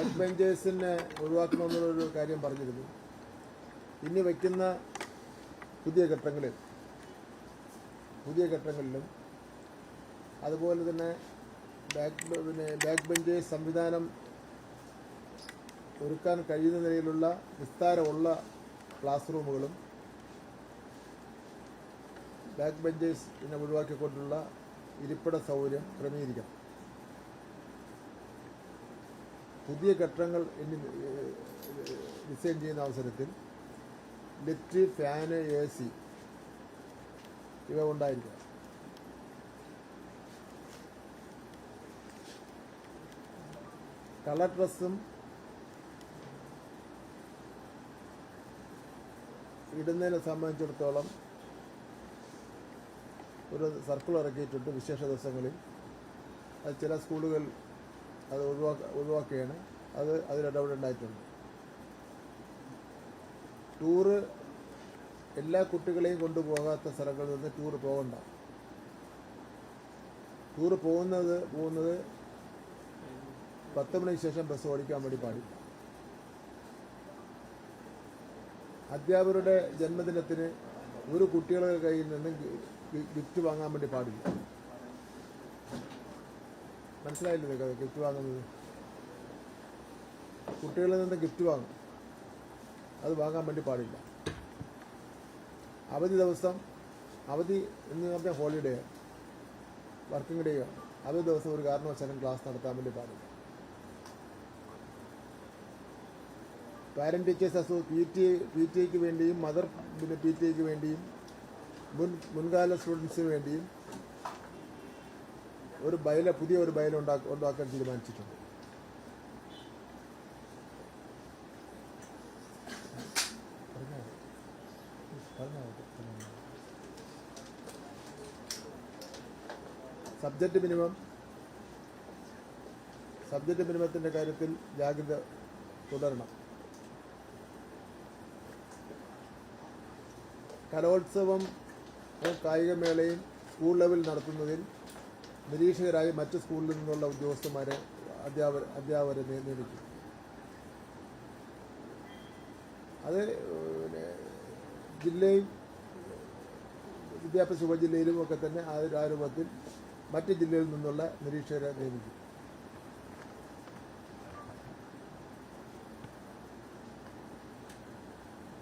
Back ബെഞ്ചേഴ്സിനെ ഒഴിവാക്കണമെന്നുള്ളൊരു കാര്യം പറഞ്ഞിരുന്നു. ഇനി വയ്ക്കുന്ന പുതിയ ഘട്ടങ്ങളിൽ പുതിയ ഘട്ടങ്ങളിലും അതുപോലെ തന്നെ ബാക്ക് പിന്നെ ബാക്ക് ബെഞ്ചേഴ്സ് സംവിധാനം ഒരുക്കാൻ കഴിയുന്ന നിലയിലുള്ള വിസ്താരമുള്ള ക്ലാസ് റൂമുകളും ബാക്ക് ബെഞ്ചേഴ്സിനെ ഒഴിവാക്കിക്കൊണ്ടുള്ള ഇരിപ്പിട സൗകര്യം ക്രമീകരിക്കണം പുതിയ ഘട്ടങ്ങൾ ഇനി ഡിസൈൻ ചെയ്യുന്ന അവസരത്തിൽ ലിഫ്റ്റ് ഫാന് എ സി ഇവ ഉണ്ടായിരിക്കണം. കളർ ഡ്രസ്സും ഇടുന്നതിനെ സംബന്ധിച്ചിടത്തോളം ഒരു സർക്കിൾ ഇറക്കിയിട്ടുണ്ട് വിശേഷ ദിവസങ്ങളിൽ. അത് ചില സ്കൂളുകൾ അത് ഒഴിവാക്ക ഒഴിവാക്കുകയാണ്. അത് അതിലിടപെടുണ്ടായിട്ടുണ്ട് ടൂറ് എല്ലാ കുട്ടികളെയും കൊണ്ടുപോകാത്ത സ്ഥലങ്ങളിൽ നിന്ന് ടൂറ് പോകണ്ട. ടൂറ് പോകുന്നത് പോകുന്നത് പത്ത് മണിക്ക് ശേഷം ബസ് ഓടിക്കാൻ വേണ്ടി പാടില്ല. അധ്യാപകരുടെ ജന്മദിനത്തിന് ഒരു കുട്ടികളുടെ കയ്യിൽ നിന്നും ഗിഫ്റ്റ് വാങ്ങാൻ വേണ്ടി പാടില്ല. മനസ്സിലായില്ലേ ഗിഫ്റ്റ് വാങ്ങുന്നത്? കുട്ടികളിൽ നിന്ന് ഗിഫ്റ്റ് വാങ്ങും. അത് വാങ്ങാൻ വേണ്ടി പാടില്ല. അവധി ദിവസം അവധി എന്ന് പറഞ്ഞാൽ ഹോളിഡേ വർക്കിംഗ് ഡേ ആണ്. അവധി ദിവസം ഒരു കാരണവശാലും ക്ലാസ് നടത്താൻ വേണ്ടി പാടില്ല. Parent teachers association P T P T ഐക്ക് വേണ്ടിയും മദർ പിന്നെ പി ടി ഐക്ക് വേണ്ടിയും മുൻ മുൻകാല സ്റ്റുഡൻസിന് വേണ്ടിയും ഒരു ബയല പുതിയ ഒരു ഉണ്ടാക്ക ഉണ്ടാക്കാൻ തീരുമാനിച്ചിട്ടുണ്ട്. സബ്ജക്റ്റ് മിനിമം സബ്ജക്റ്റ് മിനിമത്തിന്റെ കാര്യത്തിൽ ജാഗ്രത തുടരണം. കലോത്സവം കായികമേളയും സ്കൂൾ ലെവൽ നടത്തുന്നതിൽ നിരീക്ഷകരായി മറ്റ് സ്കൂളിൽ നിന്നുള്ള ഉദ്യോഗസ്ഥന്മാരെ അധ്യാപക അധ്യാപകരെ നിയമിക്കും. അത് പിന്നെ ജില്ലയും വിദ്യാഭ്യാസ ഉപജില്ലയിലും ഒക്കെ തന്നെ ആ രൂപത്തിൽ മറ്റ് ജില്ലയിൽ നിന്നുള്ള നിരീക്ഷകരെ നിയമിക്കും.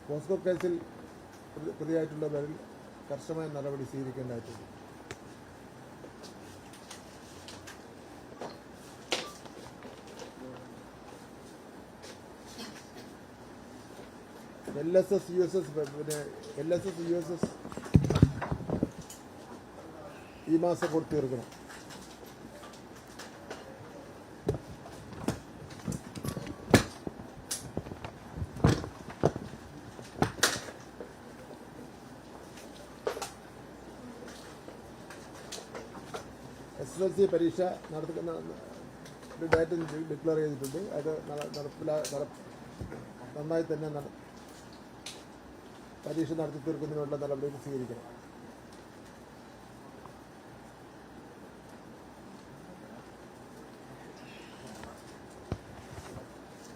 പോസ്കോ കേസിൽ പ്രതിയായിട്ടുള്ള പ്രതിയായിട്ടുള്ളവരിൽ കർശനമായ നടപടി സ്വീകരിക്കേണ്ടതായിട്ടുണ്ട്. L S S U S S പിന്നെ L S S U S S ഈ മാസം കൊടുത്തു തീർക്കണം എസ് എസ് എൽ സി പരീക്ഷ നടത്തുന്ന ഒരു ഡേറ്റ് ഡിക്ലെയർ ചെയ്തിട്ടുണ്ട്. അത് നട- നടപ്പിലാ നന്നായി തന്നെ പരീക്ഷ നടത്തി തീർക്കുന്നതിനുള്ള നടപടികൾ സ്വീകരിക്കണം.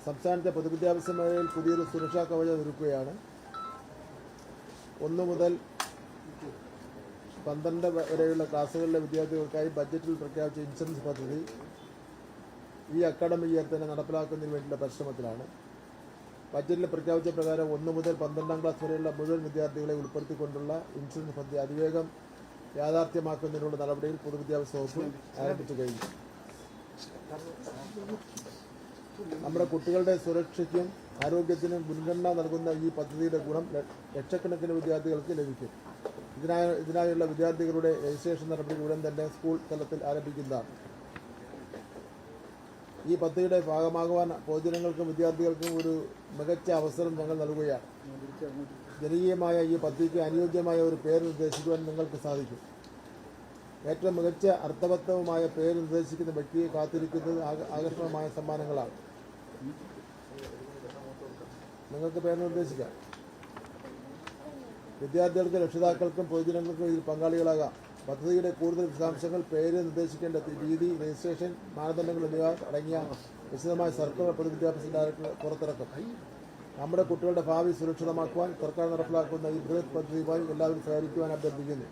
സംസ്ഥാനത്തെ പൊതുവിദ്യാഭ്യാസ മേഖലയിൽ പുതിയൊരു സുരക്ഷാ കവചം ഒരുക്കുകയാണ്. ഒന്ന് മുതൽ പന്ത്രണ്ട് വരെയുള്ള ക്ലാസ്സുകളിലെ വിദ്യാർത്ഥികൾക്കായി ബജറ്റിൽ പ്രഖ്യാപിച്ച ഇൻഷുറൻസ് പദ്ധതി ഈ അക്കാഡമിക് ഇയർ തന്നെ നടപ്പിലാക്കുന്നതിന് വേണ്ടിയുള്ള പരിശ്രമത്തിലാണ്. ബജറ്റിൽ പ്രഖ്യാപിച്ച പ്രകാരം ഒന്ന് മുതൽ പന്ത്രണ്ടാം ക്ലാസ് വരെയുള്ള മുഴുവൻ വിദ്യാർത്ഥികളെ ഉൾപ്പെടുത്തിക്കൊണ്ടുള്ള ഇൻഷുറൻസ് പദ്ധതി അതിവേഗം യാഥാർത്ഥ്യമാക്കുന്നതിനുള്ള നടപടിയിൽ പൊതുവിദ്യാഭ്യാസ വകുപ്പ് ആരംഭിച്ചു കഴിഞ്ഞു. നമ്മുടെ കുട്ടികളുടെ സുരക്ഷയ്ക്കും ആരോഗ്യത്തിനും മുൻഗണന നൽകുന്ന ഈ പദ്ധതിയുടെ ഗുണം ലക്ഷക്കണക്കിന് വിദ്യാർത്ഥികൾക്ക് ലഭിക്കും. ഇതിനായ ഇതിനായുള്ള വിദ്യാർത്ഥികളുടെ രജിസ്ട്രേഷൻ നടപടി ഉടൻ തന്നെ സ്കൂൾ തലത്തിൽ ആരംഭിക്കുന്നതാണ്. ഈ പദ്ധതിയുടെ ഭാഗമാകുവാൻ പൊതുജനങ്ങൾക്കും വിദ്യാർത്ഥികൾക്കും ഒരു മികച്ച അവസരം ഞങ്ങൾ നൽകുകയാണ്. ജനകീയമായ ഈ പദ്ധതിക്ക് അനുയോജ്യമായ ഒരു പേര് നിർദ്ദേശിക്കുവാൻ നിങ്ങൾക്ക് സാധിക്കും. ഏറ്റവും മികച്ച അർത്ഥവത്തവുമായ പേര് നിർദ്ദേശിക്കുന്ന വ്യക്തിയെ കാത്തിരിക്കുന്നത് ആക- ആകർഷകമായ സമ്മാനങ്ങളാണ്. നിങ്ങൾക്ക് പേര് നിർദ്ദേശിക്കാം. വിദ്യാർത്ഥികൾക്ക് രക്ഷിതാക്കൾക്കും പൊതുജനങ്ങൾക്കും ഇതിൽ പങ്കാളികളാകാം. പദ്ധതിയുടെ കൂടുതൽ വിശദാംശങ്ങൾ പേര് നിർദ്ദേശിക്കേണ്ട രീതി രജിസ്ട്രേഷൻ മാനദണ്ഡങ്ങൾ എന്നിവ അടങ്ങിയ വിശദമായ സർക്കുലർ പൊതുവിദ്യാഭ്യാസ ഡയറക്ടർ പുറത്തിറക്കും. നമ്മുടെ കുട്ടികളുടെ ഭാവി സുരക്ഷിതമാക്കുവാൻ സർക്കാർ നടപ്പിലാക്കുന്ന ഈ ബൃഹത് പദ്ധതിയുമായി എല്ലാവരും സഹകരിക്കുവാൻ അഭ്യർത്ഥിക്കുന്നു.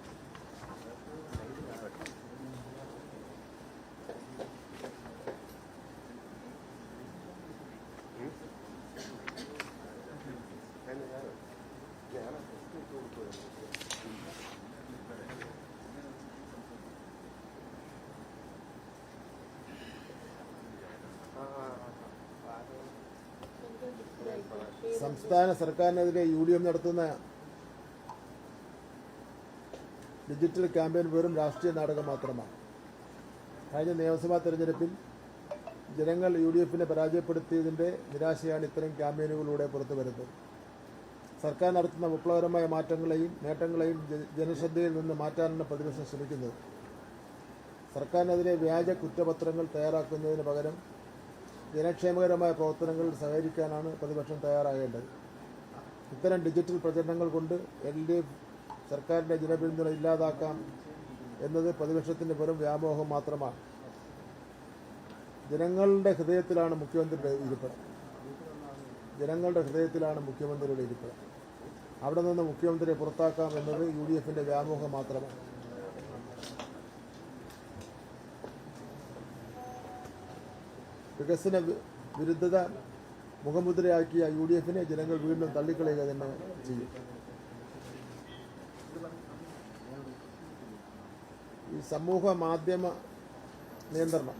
സംസ്ഥാന സർക്കാരിനെതിരെ യു ഡി എഫ് നടത്തുന്ന ഡിജിറ്റൽ ക്യാമ്പയിൻ വെറും രാഷ്ട്രീയ നാടകം മാത്രമാണ്. കഴിഞ്ഞ നിയമസഭാ തെരഞ്ഞെടുപ്പിൽ ജനങ്ങൾ യു ഡി എഫിനെ പരാജയപ്പെടുത്തിയതിന്റെ നിരാശയാണ് ഇത്തരം ക്യാമ്പയിനുകളിലൂടെ പുറത്തു വരുന്നത്. സർക്കാർ നടത്തുന്ന വിപ്ലവകരമായ മാറ്റങ്ങളെയും നേട്ടങ്ങളെയും ജനശ്രദ്ധയിൽ നിന്ന് മാറ്റാനാണ് പ്രതിപക്ഷം ശ്രമിക്കുന്നത്. സർക്കാരിനെതിരെ വ്യാജ കുറ്റപത്രങ്ങൾ തയ്യാറാക്കുന്നതിന് പകരം ജനക്ഷേമകരമായ പ്രവർത്തനങ്ങളിൽ സഹകരിക്കാനാണ് പ്രതിപക്ഷം തയ്യാറാകേണ്ടത്. ഇത്തരം ഡിജിറ്റൽ പ്രചരണങ്ങൾ കൊണ്ട് എൽ ഡി എഫ് സർക്കാരിന്റെ ജനപിന്തുണ ഇല്ലാതാക്കാം എന്നത് പ്രതിപക്ഷത്തിന്റെ വെറും വ്യാമോഹം മാത്രമാണ്. ജനങ്ങളുടെ ഹൃദയത്തിലാണ് മുഖ്യമന്ത്രിയുടെ ഇരിപ്പിടം ജനങ്ങളുടെ ഹൃദയത്തിലാണ് മുഖ്യമന്ത്രിയുടെ ഇരിപ്പിടം അവിടെ നിന്ന് മുഖ്യമന്ത്രിയെ പുറത്താക്കാം എന്നത് യു ഡി എഫിന്റെ വ്യാമോഹം മാത്രമാണ്. വികസന വിരുദ്ധത മുഖമുദ്രയാക്കിയ യു ഡി എഫിനെ ജനങ്ങൾ വീണ്ടും തള്ളിക്കളയുക തന്നെ ചെയ്യും. ഈ സമൂഹ മാധ്യമ നിയന്ത്രണം.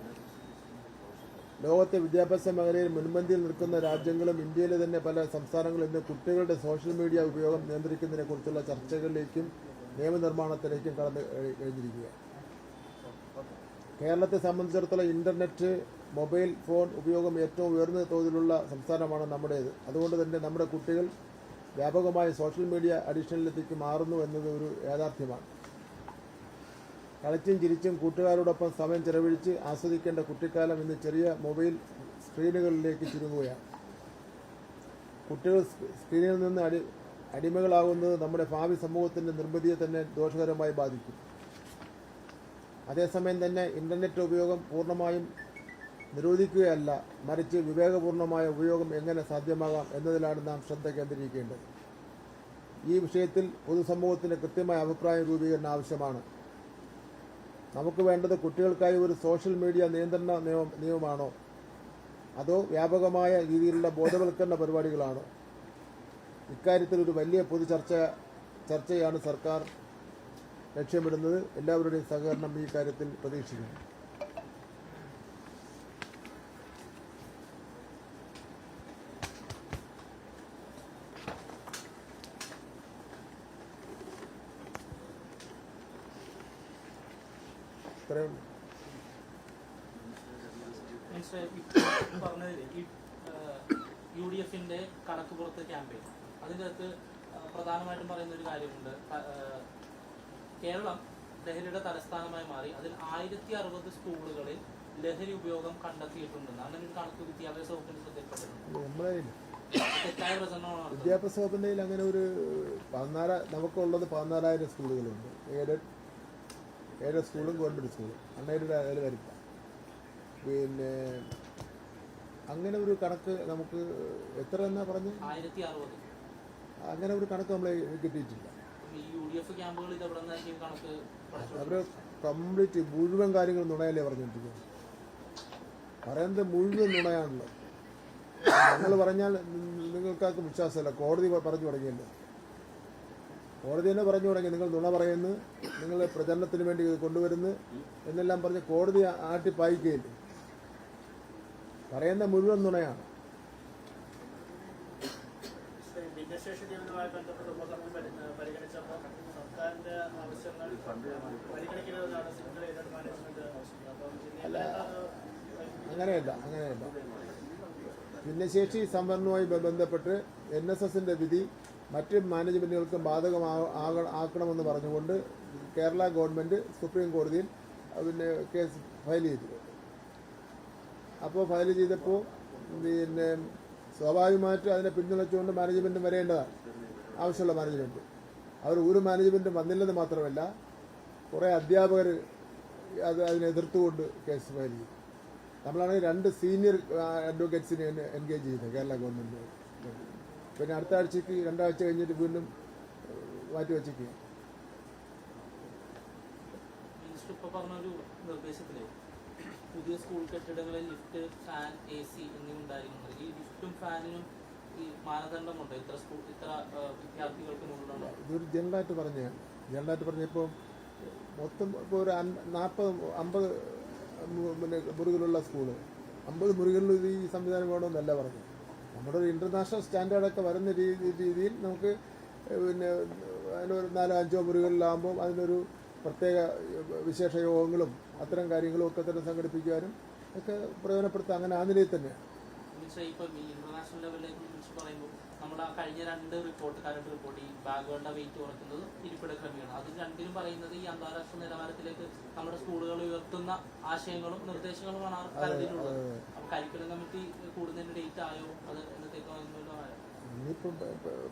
ലോകത്തെ വിദ്യാഭ്യാസ മേഖലയിൽ മുൻപന്തിയിൽ നിൽക്കുന്ന രാജ്യങ്ങളും ഇന്ത്യയിലെ തന്നെ പല സംസ്ഥാനങ്ങളും ഇന്ന് കുട്ടികളുടെ സോഷ്യൽ മീഡിയ ഉപയോഗം നിയന്ത്രിക്കുന്നതിനെക്കുറിച്ചുള്ള ചർച്ചകളിലേക്കും നിയമനിർമ്മാണത്തിലേക്കും കടന്നു കഴി- കഴിഞ്ഞിരിക്കുകയാണ് കേരളത്തെ സംബന്ധിച്ചിടത്തോളം ഇന്റർനെറ്റ് മൊബൈൽ ഫോൺ ഉപയോഗം ഏറ്റവും ഉയർന്ന തോതിലുള്ള സംസ്ഥാനമാണ് നമ്മുടേത്. അതുകൊണ്ട് തന്നെ നമ്മുടെ കുട്ടികൾ വ്യാപകമായി സോഷ്യൽ മീഡിയ അഡീഷനിലേക്ക് മാറുന്നു എന്നത് ഒരു യാഥാർത്ഥ്യമാണ്. കളിച്ചും ചിരിച്ചും കൂട്ടുകാരോടൊപ്പം സമയം ചെലവഴിച്ച് ആസ്വദിക്കേണ്ട കുട്ടിക്കാലം ഇന്ന് ചെറിയ മൊബൈൽ സ്ക്രീനുകളിലേക്ക് ചുരുങ്ങുകയാണ്. കുട്ടികൾ സ്ക്രീനിൽ നിന്ന് അടി അടിമകളാകുന്നത് നമ്മുടെ ഭാവി സമൂഹത്തിന്റെ നിർമ്മിതിയെ തന്നെ ദോഷകരമായി ബാധിക്കും. അതേസമയം തന്നെ ഇന്റർനെറ്റ് ഉപയോഗം പൂർണമായും നിരോധിക്കുകയല്ല. മറിച്ച് വിവേകപൂർണമായ ഉപയോഗം എങ്ങനെ സാധ്യമാകാം എന്നതിലാണ് നാം ശ്രദ്ധ കേന്ദ്രീകരിക്കേണ്ടത്. ഈ വിഷയത്തിൽ പൊതുസമൂഹത്തിന് കൃത്യമായ അഭിപ്രായം രൂപീകരണം ആവശ്യമാണ്. നമുക്ക് വേണ്ടത് കുട്ടികൾക്കായി ഒരു സോഷ്യൽ മീഡിയ നിയന്ത്രണ നിയമം നിയമമാണോ? അതോ വ്യാപകമായ രീതിയിലുള്ള ബോധവൽക്കരണ പരിപാടികളാണോ? ഇക്കാര്യത്തിൽ ഒരു വലിയ പൊതു ചർച്ച ചർച്ചയാണ് സർക്കാർ ലക്ഷ്യമിടുന്നത് എല്ലാവരുടെയും സഹകരണം ഈ കാര്യത്തിൽ പ്രതീക്ഷിക്കുന്നു. ഇത്രയും യു ഡി എഫിന്റെ കണക്ക് പുറത്ത് ക്യാമ്പയിൻ. അതിന്റെ അകത്ത് പ്രധാനമായിട്ടും പറയുന്ന ഒരു കാര്യമുണ്ട് കേരളം ലഹരിയുടെ തലസ്ഥാനമായി മാറി. അതിൽ ആയിരത്തി അറുപത് സ്കൂളുകളിൽ ലഹരി ഉപയോഗം കണ്ടെത്തിയിട്ടുണ്ടെന്ന്. അങ്ങനെ ഒരു കണക്ക് വിദ്യാഭ്യാസ വകുപ്പിന്റെ ശ്രദ്ധയിൽപ്പെട്ടിട്ടുണ്ട്. വിദ്യാഭ്യാസ വകുപ്പിന്റെ അങ്ങനെ ഒരു പതിനാല നമുക്കുള്ളത് പതിനാലായിരം സ്കൂളുകളുണ്ട്. എയ്ഡഡ് എയ്ഡഡ് സ്കൂളും ഗവൺമെന്റ് സ്കൂളും. അൺഎയ്ഡഡ് അതിൽ വരില്ല. പിന്നെ അങ്ങനെ ഒരു കണക്ക് നമുക്ക് എത്ര എന്നാ പറഞ്ഞ്? അങ്ങനെ ഒരു കണക്ക് നമ്മളെ കിട്ടിയിട്ടില്ല. അവർ കംപ്ലീറ്റ് മുഴുവൻ കാര്യങ്ങൾ നുണയല്ലേ പറഞ്ഞുകൊണ്ടിരിക്കുന്നത് പറയുന്നത് മുഴുവൻ നുണയാണല്ലോ. നിങ്ങൾ പറഞ്ഞാൽ നിങ്ങൾക്കാർക്കും വിശ്വാസമല്ല. കോടതി പറഞ്ഞു തുടങ്ങിയല്ലോ. കോടതി തന്നെ പറഞ്ഞു തുടങ്ങി. നിങ്ങൾ നുണ പറയുന്നു നിങ്ങൾ പ്രചരണത്തിന് വേണ്ടി ഇത് കൊണ്ടുവരുന്നു എന്നെല്ലാം പറഞ്ഞ് കോടതി ആട്ടി പായിക്കുകയില്ലേ. പറയുന്ന മുഴുവൻ നുണയാണ്. ഭിന്നശേഷ ജീവിതവുമായി ബന്ധപ്പെട്ട അത് അങ്ങനെയല്ല അങ്ങനെയല്ല. ഭിന്നശേഷി സംവരണവുമായി ബന്ധപ്പെട്ട് എൻ എസ് എസിന്റെ വിധി മറ്റ് മാനേജ്മെന്റുകൾക്കും ബാധകമാക്കണമെന്ന് പറഞ്ഞുകൊണ്ട് കേരള ഗവൺമെന്റ് സുപ്രീം കോടതിയിൽ പിന്നെ കേസ് ഫയൽ ചെയ്തു. അപ്പോൾ ഫയൽ ചെയ്തപ്പോൾ പിന്നെ സ്വാഭാവികമായിട്ട് അതിനെ പിന്തുണച്ചുകൊണ്ട് മാനേജ്മെന്റ് വരേണ്ടതാണ്. ആവശ്യമുള്ള മാനേജ്മെന്റ്. അവർ ഒരു മാനേജ്മെന്റ് വന്നില്ലെന്ന് മാത്രമല്ല കുറേ അധ്യാപകർ അത് അതിനെ എതിർത്തുകൊണ്ട് കേസ് ഫയൽ ചെയ്തു. നമ്മളാണെങ്കിൽ രണ്ട് സീനിയർ അഡ്വക്കേറ്റ്സിനെ എൻഗേജ് ചെയ്തത് കേരള ഗവൺമെന്റ് പിന്നെ അടുത്ത ആഴ്ചക്ക് രണ്ടാഴ്ച കഴിഞ്ഞിട്ട് വീണ്ടും മാറ്റി നിർദ്ദേശത്തിൽ പുതിയ സ്കൂൾ കെട്ടിടങ്ങളിൽ ലിഫ്റ്റ് ഫാൻ എ സി എന്നിവ ഉണ്ടായിരുന്നു ഈ ലിഫ്റ്റും ഫാനിനും ഈ മാനദണ്ഡമുണ്ട്? ഇത്ര ഇത്ര ജനറലായിട്ട് പറഞ്ഞ ജനറലായിട്ട് പറഞ്ഞപ്പോൾ മൊത്തം ഇപ്പോൾ ഒരു നാൽപ്പത് അമ്പത് പിന്നെ മുറികളുള്ള സ്കൂൾ. അമ്പത് മുറികളിൽ ഈ സംവിധാനം വേണമെന്നല്ല പറഞ്ഞു നമ്മുടെ ഒരു ഇന്റർനാഷണൽ സ്റ്റാൻഡേർഡൊക്കെ വരുന്ന രീതി രീതിയിൽ നമുക്ക് പിന്നെ അതിനൊരു നാലോ അഞ്ചോ മുറികളിലാകുമ്പോൾ അതിനൊരു പ്രത്യേക വിശേഷ യോഗങ്ങളും അത്തരം കാര്യങ്ങളും ഒക്കെ തന്നെ സംഘടിപ്പിക്കാനും ഒക്കെ പ്രയോജനപ്പെടുത്താം. അങ്ങനെ ആ നിലയിൽ തന്നെയാണ് മിനിസ്റ്റർ ഇപ്പൊ ഇന്റർനാഷണൽ ലെവലിലേക്ക് കുറിച്ച് പറയുമ്പോൾ നമ്മൾ ആ കഴിഞ്ഞ രണ്ട് റിപ്പോർട്ട് കറണ്ട് റിപ്പോർട്ട് ഈ ബാഗുകളുടെ വെയിറ്റ് കുറയ്ക്കുന്നത് ഇരിപ്പിട ക്രമീകരണം അത് രണ്ടിലും പറയുന്നത് ഈ അന്താരാഷ്ട്ര നിലവാരത്തിലേക്ക് നമ്മുടെ സ്കൂളുകൾ ഉയർത്തുന്ന ആശയങ്ങളും നിർദ്ദേശങ്ങളുമാണ് ആ കരുതിയിട്ടുള്ളത്. അപ്പൊ കരിക്കുലം കമ്മിറ്റി കൂടുന്നതിന്റെ ഡേറ്റ് ആയോ? അത് എന്നത്തേക്കോ ആയോ? ഇനിയിപ്പം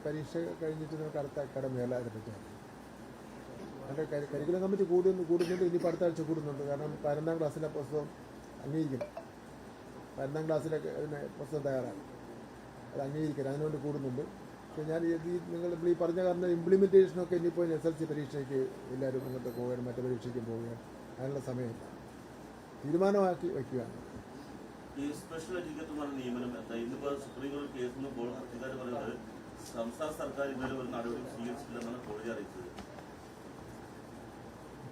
പരീക്ഷ കഴിഞ്ഞിട്ട് നമുക്ക് അടുത്ത അതിനെപ്പറ്റി അതിന്റെ കരിക്കുലം കമ്മിറ്റി കൂടുന്നു കൂടുന്നുണ്ട് ഇനിയിപ്പോൾ അടുത്ത ആഴ്ച കൂടുന്നുണ്ട്. കാരണം പതിനൊന്നാം ക്ലാസ്സിലെ പുസ്തകം അംഗീകരിക്കണം. പതിനൊന്നാം ക്ലാസ്സിലൊക്കെ അതിന് പ്രശ്നം തയ്യാറാണ് അത് അംഗീകരിക്കാൻ അതിനുവേണ്ടി കൂടുന്നുണ്ട്. പക്ഷേ ഞാൻ ഈ നിങ്ങൾ ഈ പറഞ്ഞ കാരണം ഇംപ്ലിമെന്റേഷനൊക്കെ ഇനിയിപ്പോൾ എസ് എൽ സി പരീക്ഷയ്ക്ക് എല്ലാവരും മുന്നോട്ട് പോവുകയാണ് മറ്റു പരീക്ഷയ്ക്ക് പോവുകയാണ്. അതിനുള്ള സമയമില്ല. തീരുമാനമാക്കി വയ്ക്കുകയാണ്. ഈ സ്പെഷ്യൽ എഡ്യൂക്കേറ്റർമാരുടെ നിയമനം എന്താ? ഇന്നിപ്പോ സുപ്രീം കോടതി കേസിൽ ഇപ്പോൾ ഹർജിക്കാർ പറയുന്നത് സംസ്ഥാന സർക്കാർ ഇതുവരെ ഒരു നടപടി സ്വീകരിച്ചില്ലെന്നാണ് കോടതി അറിയിച്ചത്.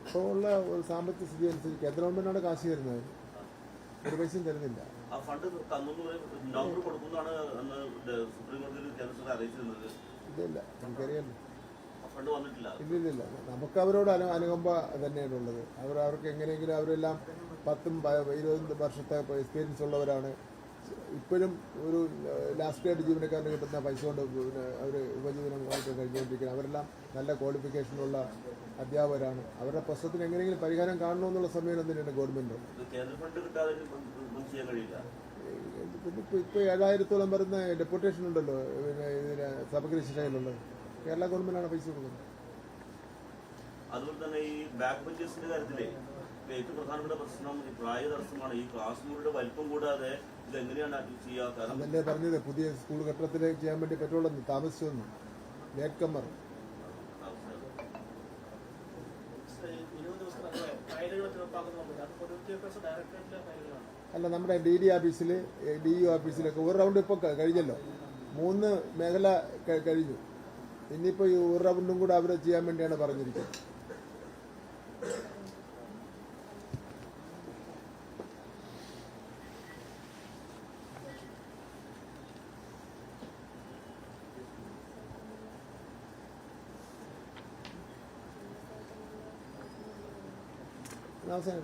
ഇപ്പോൾ ഉള്ള ഒരു സാമ്പത്തിക സ്ഥിതി അനുസരിച്ച് കേന്ദ്ര ഗവൺമെന്റാണ് കാശ് തരുന്നത്. ഒരു പൈസയും തരുന്നില്ല. ആ ഫണ്ട് തന്നു നവംബർ കൊടുക്കുന്നതാണ് അന്ന് സുപ്രീം കോടതിയിൽ കേന്ദ്ര അറിയിച്ചിരുന്നത്. ഇല്ല വന്നിട്ടില്ല. ഇല്ലില്ല നമുക്ക് അവരോട് അനു അനുകമ്പ തന്നെയാണ് ഉള്ളത് അവർ അവർക്ക് എങ്ങനെയെങ്കിലും അവരെല്ലാം പത്തും ഇരുപതും വർഷത്തെ എക്സ്പീരിയൻസ് ഉള്ളവരാണ്. ഇപ്പോഴും ഒരു ലാസ്റ്റ് ആയിട്ട് ജീവനക്കാരന് കിട്ടുന്ന പൈസ കൊണ്ട് പിന്നെ അവർ ഉപജീവനമായിട്ട് കഴിഞ്ഞുകൊണ്ടിരിക്കുന്നത് അവരെല്ലാം നല്ല ക്വാളിഫിക്കേഷനുള്ള അധ്യാപകരാണ്. അവരുടെ പ്രശ്നത്തിന് എങ്ങനെയെങ്കിലും പരിഹാരം കാണണമെന്നുള്ള സമയം തന്നെയാണ് പിന്നെ ഇപ്പോൾ ഇപ്പോൾ ഏഴായിരത്തോളം വരുന്ന ഡെപ്യൂട്ടേഷൻ ഉണ്ടല്ലോ പിന്നെ ഇതിന് സമഗ്ര ശിക്ഷയിലുള്ളത്. കേരള ഗവൺമെന്റാണ് പൈസ കൊടുക്കുന്നത്. അതുപോലെ തന്നെ ഈ ബാക്ക് ബെഞ്ചേഴ്സിന്റെ കാര്യത്തിലെ ഏറ്റവും പ്രധാനപ്പെട്ട പ്രശ്നം ഈ പ്രായ തടസ്സമാണ്. ഈ ക്ലാസ് മുറിയുടെ വലിപ്പം കൂടാതെ ഇത് എങ്ങനെയാണ് അഡ്ജസ്റ്റ് ചെയ്യുക കാരണം അതല്ലേ പറഞ്ഞത്. പുതിയ സ്കൂൾ കെട്ടിടത്തിൽ ചെയ്യാൻ വേണ്ടി പറ്റുള്ളൂ താമസിച്ചൊന്നും. ലേറ്റ് കമ്മർ അല്ല നമ്മുടെ ഡി ഡി ഓഫീസിൽ ഡി ഇ ഓഫീസിലൊക്കെ ഒരു റൗണ്ട് ഇപ്പോൾ കഴിഞ്ഞല്ലോ. മൂന്ന് മേഖല കഴിഞ്ഞു. ഇനിയിപ്പോൾ ഈ ഒരു റൗണ്ടും കൂടെ അവർ ചെയ്യാൻ വേണ്ടിയാണ് പറഞ്ഞിരിക്കുന്നത്. 直せるの